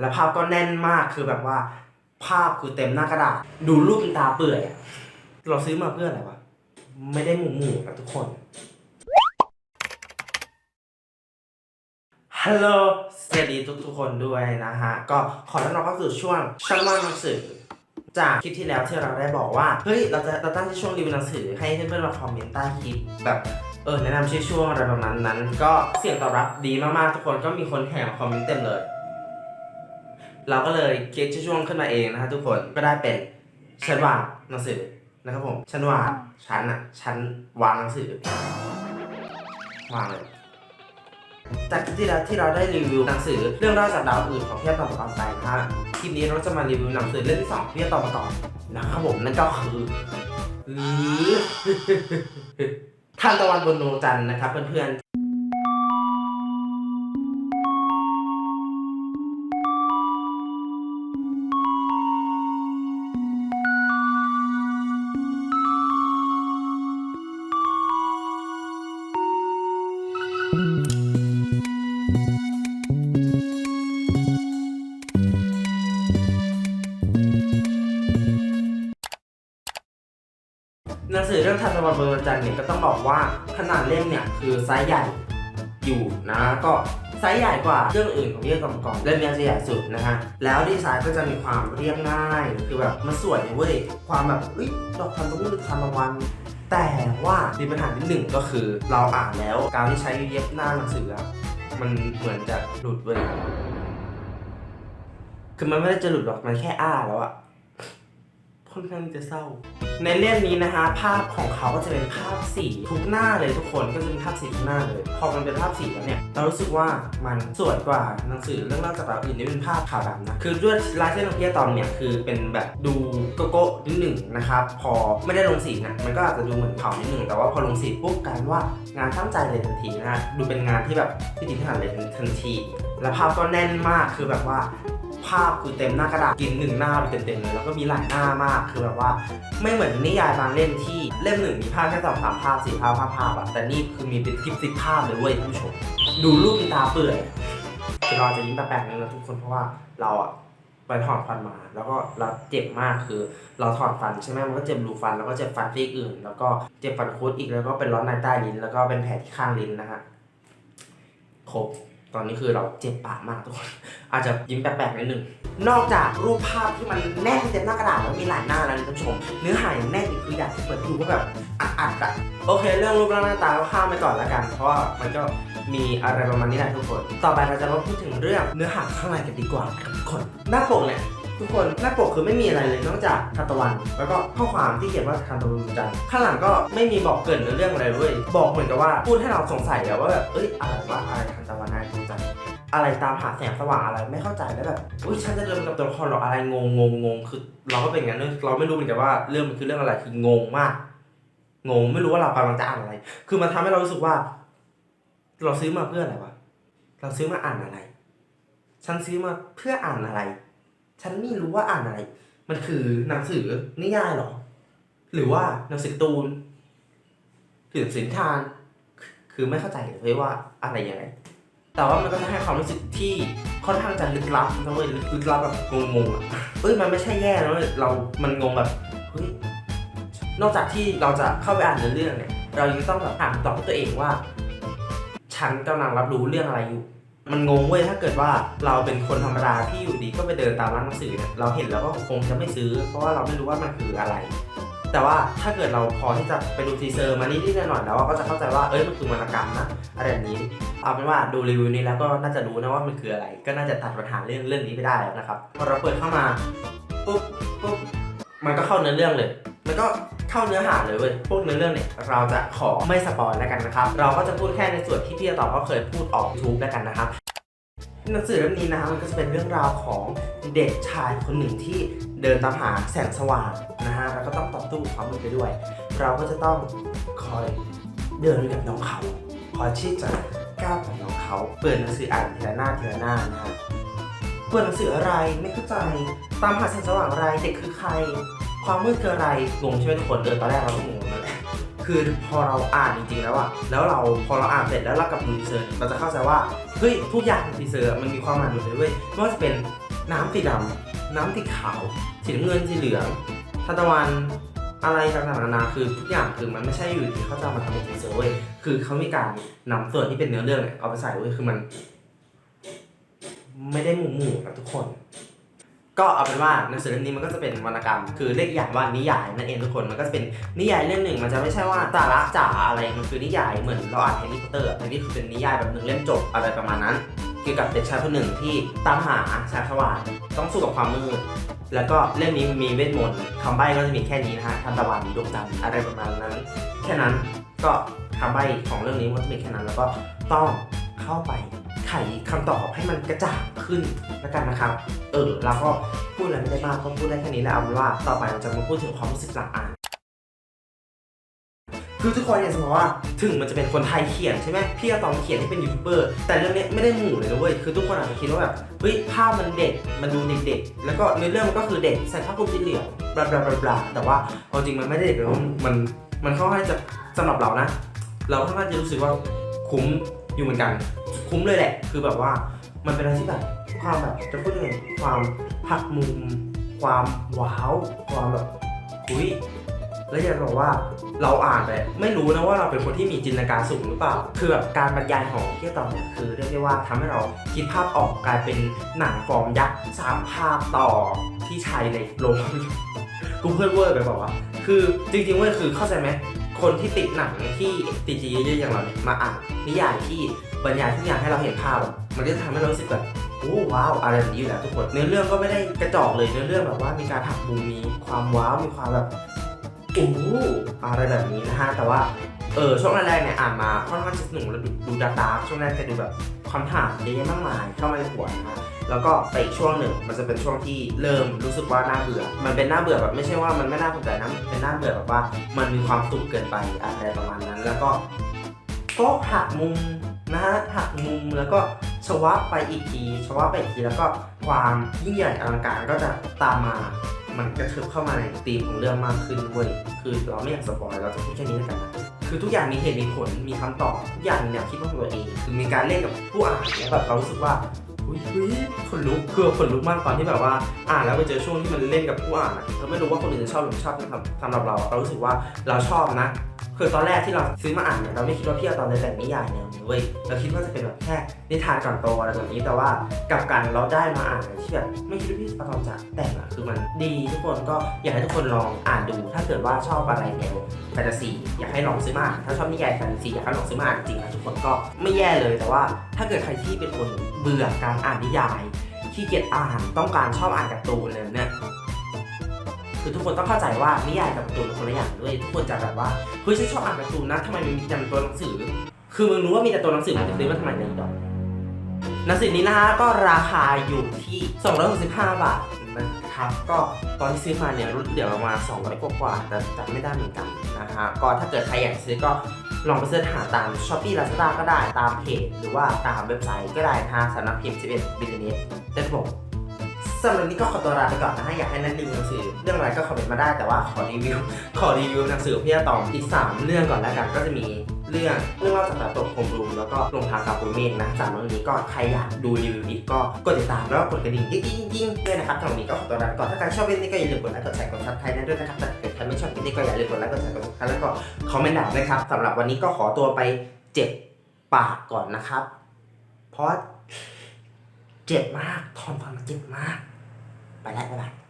แล้วภาพก็แน่นมากคือแบบว่า ภาพคือเต็มหน้ากระดาษ ดูรูปเป็นตาเปื่อยอะเราซื้อมาเพื่ออะไรวะ ไม่ได้หมู่หมู่ๆนะทุกคน ฮัลโหล สวัสดีทุกทุกๆคนด้วยนะฮะ ก็ขอต้อนรับเข้าสู่ช่วงช่างว่างหนังสือ จากคลิปที่แล้วที่เราได้บอกว่า เฮ้ย เราจะเราตั้งที่ช่วงรีวิวหนังสือให้เพื่อนๆมาคอมเมนต์ใต้คลิปแบบเออแนะนำชื่อช่วงอะไรประมาณนั้น ก็เสียงตอบรับดีมากๆทุกคนก็มีคนแห่มาคอมเมนต์เต็มเลย เราก็เลยคิดชื่อช่วงขึ้นมาเองนะฮะทุกคนก็ได้เป็นชั้นวางหนังสือนะครับผมชั้นวางชั้นอะชั้นวางหนังสือวางเลยจากที่แล้วที่เราได้รีวิวหนังสือเรื่องราวจากดาวอื่นของพี่ตอบประกอบไปนะฮะคลิปนี้เราจะมารีวิวหนังสือเล่มที่สองของพี่ตอบประกอบนะครับผมนั่นก็คือท่านตะวันบนดวงจันทร์นะครับเพื่อน นบนดวงจันเนี่ยก็ต้องบอกว่าขนาดเล่มเนี่ยคือไซส์ใหญ่อยู่นะก็ไซส์ใหญ่กว่าเครื่องอื่นของพี่กำกองเล่มนี้จะใหญ่สุดนะฮะแล้วดีไซน์ก็จะมีความเรียบง่าย คือแบบมันสวยเว้ยความแบบเอ้ยดอกทานตะวันหรือทานตะวันแต่ว่ามีปัญหาที่หนึ่งก็คือเราอ่านแล้วการที่ใช้เย็บหน้าหนังสือมันเหมือนจะหลุดเว้ยคือมันไม่ได้จะหลุดหรอกมันแค่อ้าแล้วอะ ค่อนข้างจะเศร้า ในเล่มนี้นะคะ ภาพของเขาก็จะเป็นภาพสีทุกหน้าเลยทุกคนก็จะเป็นภาพสีทุกหน้าเลย พอมันเป็นภาพสีแล้วเนี่ยเรารู้สึกว่ามันสวยกว่าหนังสือเรื่องเล่าจากดาวอื่นที่เป็นภาพขาวดำนะคือด้วยลายเส้นของพี่อะตอมเนี่ยคือเป็นแบบดูโกโก้นิดหนึ่งนะครับ พอไม่ได้ลงสีนะมันก็อาจจะดูเหมือนเผานิดหนึ่งแต่ว่าพอลงสีปุ๊บกลายเป็นว่างานตั้งใจเลยทันทีนะฮะดูเป็นงานที่แบบพิถีพิถันเลยทันที และภาพก็แน่นมากคือแบบว่า ภาพคือเต็มหน้ากระดาษกินหนึ่งหน้าไปเต็มๆเลยแล้วก็มีหลายหน้ามากคือแบบว่า ไม่เหมือนนิยายบางเล่มที่เล่มหนึ่งมีภาพแค่สองสามภาพสี่ภาพห้าภาพอะแต่นี่คือมีเป็นคลิปสิบภาพเลยเว้ยท่านผู้ชม ดูรูปตาเปื่อยคือเราจะยิ้มแปลกๆนึงนะทุกคนเพราะว่าเราอะไปถอนฟันมา แล้วก็เราเจ็บมากคือ เราถอนฟันใช่ไหมมันก็เจ็บรูฟันแล้วก็เจ็บฟันที่อื่น แล้วก็เจ็บฟันคุดอีกแล้วก็เป็นร้อนในใต้ลิ้น แล้วก็เป็นแผลที่ข้างลิ้นนะฮะครบ ตอนนี้คือเราเจ็บปากมากทุกคน อาจจะยิ้มแปลกๆนิดนึง นอกจากรูปภาพที่มันแน่นเต็มหน้ากระดาษแล้วมีหลายหน้าแล้วท่านผู้ชม เนื้อหายังแน่นอีกคืออยากเปิดดูว่าแบบอัดๆอะโอเค เรื่องรูปร่างหน้าตาเราข้ามไปก่อนละกัน เพราะว่ามันก็มีอะไรประมาณนี้แหละทุกคน ต่อไปเราจะมาพูดถึงเรื่องเนื้อหาข้างในกันดีกว่าครับทุกคน หน้าปกเนี่ย ทุกคนหน้าปกคือไม่มีอะไรเลยนอกจากทานตะวัน แล้วก็ข้อความที่เขียนว่าทานตะวันดวงจันทร์ข้างหลังก็ไม่มีบอกเกินเรื่องอะไรเลยบอกเหมือนกับว่าพูดให้เราสงสัยอะว่าแบบเอ้ยอะไรว่าอะไรทานตะวันนายดวงจันทร์อะไรตามหาแสงสว่างอะไรไม่เข้าใจแล้วแบบอุ้ยฉันจะเดินกับตัวละครหรออะไรงงงงงงคือเราก็เป็นอย่างนั้นเลยเราไม่รู้เหมือนกันว่าเรื่องมันคือเรื่องอะไรคืองงมากงงไม่รู้ว่าเรากำลังจะอ่านอะไร คือมันทำให้เรารู้สึกว่า เราซื้อมาเพื่ออะไรวะเราซื้อมาอ่านอะไร ฉันซื้อมาเพื่ออ่านอะไร ฉันไม่รู้ว่าอ่านอะไร มันคือหนังสือนิยายหรอ หรือว่าหนังสือตูนหรือหนังสือนิทาน คือไม่เข้าใจเลยว่าอะไรยังไง แต่ว่ามันก็จะให้ความรู้สึกที่ค่อนข้างจะลึกลับนะเว้ยลึกลับแบบงงๆอะเอ้ยมันไม่ใช่แย่นะเว้ยเรา มันงงแบบเฮ้ยนอกจากที่เราจะเข้าไปอ่านเนื้อเรื่องเนี่ย เรายังต้องแบบถามตอบตัวเองว่า ฉันกำลังรับรู้เรื่องอะไรอยู่ มันงงเว้ยถ้าเกิดว่าเราเป็นคนธรรมดาที่อยู่ดีก็ไปเดินตามร้านหนังสือเนี่ยเราเห็นแล้วก็คงจะไม่ซื้อ เพราะว่าเราไม่รู้ว่ามันคืออะไร แต่ว่าถ้าเกิดเราพอที่จะไปดูทีเซอร์มานิดๆหน่อยๆแล้วก็จะเข้าใจว่าเอ้ยมันคือวรรณกรรมนะอะไรแบบนี้เอาเป็นว่าดูรีวิวนี้แล้วก็น่าจะรู้นะว่ามันคืออะไร ก็น่าจะตัดปัญหาเรื่องเรื่องนี้ไปได้แล้วนะครับพอเราเปิดเข้ามาปุ๊บปุ๊บมันก็เข้าเนื้อเรื่องเลยมันก็ เข้าเนื้อหาเลยเว้ยพวกเนื้อเรื่องเนี่ยเราจะขอไม่สปอยแล้วกันนะครับ เราก็จะพูดแค่ในส่วนที่พี่ต่อเขาเคยพูดออก YouTube แล้วกันนะครับหนังสือเล่มนี้นะครับมันก็จะเป็นเรื่องราวของเด็กชายคนหนึ่งที่เดินตามหาแสงสว่างนะฮะแล้วก็ต้องต่อสู้ความมืดไปด้วย เราก็จะต้องคอยเดินไปกับน้องเขาคอยที่จะก้าวกับน้องเขาเปิดหนังสืออ่านทีละหน้าทีละหน้านะฮะเปิดหนังสืออะไรไม่เข้าใจตามหาแสงสว่างอะไรเด็กคือใคร ความมืดคืออะไรงงใช่ไหมทุกคนเดินตอนแรกเราก็งงนั่นแหละคือพอเราอ่านจริงๆแล้วอะแล้วเราพอเราอ่านเสร็จแล้วเรากลับดูทีเซอร์เราจะเข้าใจว่าเฮ้ยทุกอย่างในทีเซอร์มันมีความหมายหมดเลยเว้ยไม่ว่าจะเป็นน้ำสีดำน้ำสีขาวสีน้ำเงินสีเหลืองทานตะวันอะไรต่างๆนานาคือทุกอย่างคือมันไม่ใช่อยู่ที่เขาจะมาทำเป็นทีเซอร์เว้ยคือเขามีการนำส่วนที่เป็นเนื้อเรื่องเนี่ยเอาไปใส่เว้ยคือมัน ไม่ได้หมู่หมู่นะทุกคน ก็เอาเป็นว่าหนังสือเล่มนี้มันก็จะเป็นวรรณกรรม คือเรียกอย่างว่านิยายนั่นเองทุกคนมันก็จะเป็นนิยายเล่มหนึ่งมันจะไม่ใช่ว่าสาระจ๋าอะไรมันคือนิยายเหมือนเราอ่านแฮร์รี่พอตเตอร์อันนี้คือเป็นนิยายแบบหนึ่งเล่มจบอะไรประมาณนั้น เกี่ยวกับเด็กชายคนหนึ่งที่ตามหาชายสว่างต้องสู้กับความมืดแล้วก็เล่มนี้มีเวทมนต์คำใบ้ก็จะมีแค่นี้นะฮะทันตะวันดวงจันทร์อะไรประมาณนั้น แค่นั้นก็คำใบ้ของเรื่องนี้มันจะมีแค่นั้น แล้วก็ต้องเข้าไป ขคำตอบให้มันกระจ่างขึ้นแล้วกันนะครับ เออเราก็พูดอะไรไม่ได้มากก็พูดได้แค่นี้แหล้วเอาเป็นว่าต่อไปเราจะมาพูดถึงความรู้สึกหลังอ่านคือทุกคนเนี่ยจะบอกว่าถึงมันจะเป็นคนไทยเขียนใช่ไหมพี่อะตอมเขียนที่เป็นยูทูบเบอร์แต่เรื่องนี้ไม่ได้หมู่เลยนะเว้ยคือทุกคนอาจจะคิดว่าแบบเฮ้ยภาพมันเด็กมันดูเด็กๆแล้วก็ในเรื่องมันก็คือเด็กใส่ผ้าคลุมสีเหลืองบลาบลาบลาบลาแต่ว่าเอาจริงมันไม่ได้เด็กเลยมันมันมันค่อนข้างจะสำหรับเรานะ เราค่อนข้างจะรู้สึกว่าคุ้มอยู่เหมือนกัน คุ้มเลยแหละ คือแบบว่ามันเป็นอะไรที่แบบความแบบจะพูดยังไงความหักมุม ความว้าว ความแบบอุ้ยแล้วอยากบอกว่าเราอ่านไปไม่รู้นะว่าเราเป็นคนที่มีจินตนาการสูงหรือเปล่า คือแบบการบรรยายของพี่ตองเนี่ยคือเรียกได้ว่าทำให้เราคิดภาพออกกลายเป็นหนังฟอร์มยักษ์สามภาพต่อที่ใช้ในโรงกูเพื่อนเวอร์ไปบอกว่า คือจริงๆเว้ยคือเข้าใจไหมคนที่ติดหนังที่ติดจีเยอะๆอย่างเราเนี่ยมาอ่านนิยายที่ บรรยายทุกอย่างให้เราเห็นภาพอะมันก็จะทำให้เรารู้สึกแบบโอ้ว้าวอะไรแบบนี้อยู่แล้วทุกคนเนื้อเรื่องก็ไม่ได้กระจอกเลยเนื้อเรื่องแบบว่ามีการหักมุมมีความว้าวมีความแบบโอ้อะไรแบบนี้นะฮะแต่ว่าเออช่วงแรกๆเนี่ยอ่านมาค่อนข้างจะสนุกแล้วดูดูดาร์กช่วงแรกจะดูแบบคำถามเยอะแยะมากมายเข้ามาในหัวนะฮะแล้วก็ไปอีกช่วงหนึ่งมันจะเป็นช่วงที่เริ่มรู้สึกว่าน่าเบื่อ มันเป็นน่าเบื่อแบบไม่ใช่ว่ามันไม่น่าสนใจนะเป็นน่าเบื่อแบบว่ามันมีความสุขเกินไปอะไรประมาณนั้น แล้วก็ก็หักมุม นะฮะหักมุมแล้วก็ชวะไปอีกทีชวะไปอีกทีแล้วก็ความยิ่งใหญ่อลังการก็จะตามมา มันกระเถิบเข้ามาในธีมของเรื่องมากขึ้นเว้ยคือเราไม่อยากสปอยเราจะพูดแค่นี้แล้วกันนะคือทุกอย่างมีเหตุมีผลมีคำตอบทุกอย่างมีแนวคิดของตัวเองคือมีการเล่นกับผู้อ่านแล้วแบบเรารู้สึกว่าอุ้ยอุ้ยคนลุกคือคนลุกมากตอนที่แบบว่าอ่านแล้วไปเจอช่วงที่มันเล่นกับผู้อ่านเราไม่รู้ว่าคนอื่นจะชอบหรือไม่ชอบนะครับสำหรับเราเรารู้สึกว่าเราชอบนะ คือตอนแรกที่เราซื้อมาอ่านเนี่ยเราไม่คิดว่าพี่อาตอนจะแต่งนิยายแนวนี้เว้ยเราคิดว่าจะเป็นแบบแค่นิทานก่อนโตอะไรแบบนี้แต่ว่ากลับกันเราได้มาอ่านอะไรที่แบบไม่คิดว่าพี่อาตอนจะแต่งอะคือมันดีทุกคนก็อยากให้ทุกคนลองอ่านดู ถ้าเกิดว่าชอบอะไรแนวแฟนตาซีอยากให้ลองซื้อมาอ่านถ้าชอบนิยายแฟนตาซีอยากให้ลองซื้อมาอ่านจริงนะทุกคนก็ไม่แย่เลยแต่ว่า ถ้าเกิดใครที่เป็นคนเบื่อการอ่านนิยายขี้เกียจอ่านต้องการชอบอ่านการ์ตูนเลยเนี่ย คือทุกคนต้องเข้าใจว่านิยายกับการ์ตูนคนละอย่างด้วย ทุกคนจะแบบว่าเฮ้ยฉันชอบอ่านการ์ตูนนะทำไมมันมีแต่ตัวหนังสือ คือมึงรู้ว่ามีแต่ตัวหนังสือมันจะซื้อมาทำไมในยดอกหนังสือนี้นะฮะก็ราคาอยู่ที่ 265 บาทนะครับก็ตอนที่ซื้อมาเนี่ยรุ่นเดี๋ยวประมาณ200กว่าๆแต่จำไม่ได้เหมือนกันนะฮะก็ถ้าเกิดใครอยากซื้อก็ลองไปเสิร์ชหาตาม s h อ p e e Lazada ก็ได้ตามเพจหรือว่าตามเว็บไซต์ก็ได้นะฮะสำนักพิมพ์11บิลเนสเด็ดผม สำหรับวันนี้ก็ขอตัวลาไปก่อนนะฮะอยากให้นันรีวิวหนังสือเรื่องอะไรก็คอมเมนต์มาได้แต่ว่าขอรีวิว ขอรีวิวหนังสือพี่อาตอมอีก 3 เรื่องก่อนแล้วกันก็จะมีเรื่องเรื่องเล่าจากดาตกโฮมรูมแล้วก็ลงทางกับปุยเมฆนะสามเรื่องนี้ก็ใครอยากดูรีวิวอีกก็กดติดตามแล้วก็กดกระดิ่งยิ่งยิ่งด้วยนะครับสำหรับวันนี้ก็ขอตัวลาไปก่อนถ้าใครชอบวิดีโอนี้ก็อย่าลืมกดไลค์กดแชร์กดซับสไครต์นั้นด้วยนะครับแต่ถ้าเกิดใครไม่ชอบวิดีโอนี้ก็อย่าลืมกดไลค์กดแชร์กดซับสไครต์แล้วก็คอมเมนต์ด่าด้วยครับสำหรับวันนี้ก็ขอตัวไปเจ็บปากก่อนนะครับ เพราะเจ็บมากทอนฟังเจ็บมาก ไปแล้วบ๊ายบาย